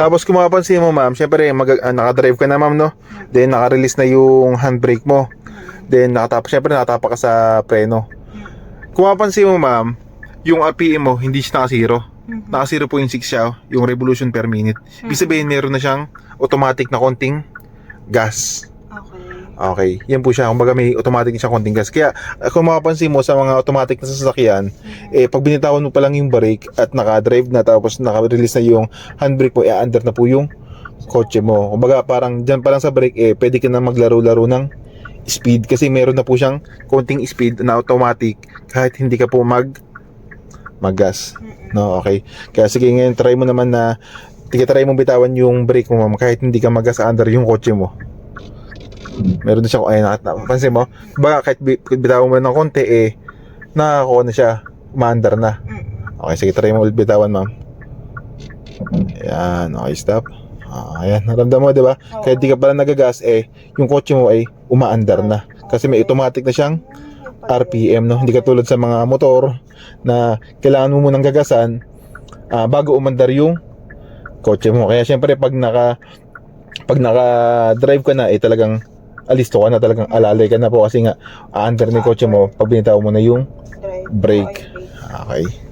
Tapos kung mapapansin mo ma'am, syempre mag, ah, nakadrive ka na ma'am no? Then naka-release na yung handbrake mo. Then nakatapa, syempre nakatapa ka sa preno. Kung mapapansin mo ma'am, yung RPM mo hindi siya naka-zero. Mhm. Naka 0.6 siya, yung revolution per minute. Ibig sabihin meron na siyang automatic na konting gas. Okay. Yan po siya. Kumbaga may automatic siya konting gas. Kaya uh, kung mapapansin mo sa mga automatic na sasakyan, eh pag binitawan mo pa lang yung brake at naka-drive na tapos naka-release na yung handbrake mo, eh under na po yung kotse mo. Kumbaga parang dyan pa lang sa brake, eh pwede ka na maglaro-laro ng speed kasi meron na po siyang konting speed na automatic kahit hindi ka po mag maggas. No, okay. Kaya sige ngayon try mo naman na Tika try mo bitawan yung brake mo ma'am kahit hindi ka magas under yung kotse mo. Meron na siya, ay napansin mo? Ba kahit bi- bitawan mo ng konti eh nakakuha na siya, umaandar na. Okay, sige try mo ulit bitawan ma'am. Ayan, okay stop. Ah, ayan, naramdaman mo 'di ba? Oo. Kahit di ka pala nagagas eh, yung kotse mo ay umaandar na. Kasi may automatic na siyang RPM no hindi katulad sa mga motor na kailangan mo munang gagasan ah, bago umandar yung kotse mo kaya syempre pag naka pag naka drive ka na eh talagang alisto ka na talagang alalay ka na po kasi nga aandar ni kotse mo pag binitaw mo na yung. Brake. Okay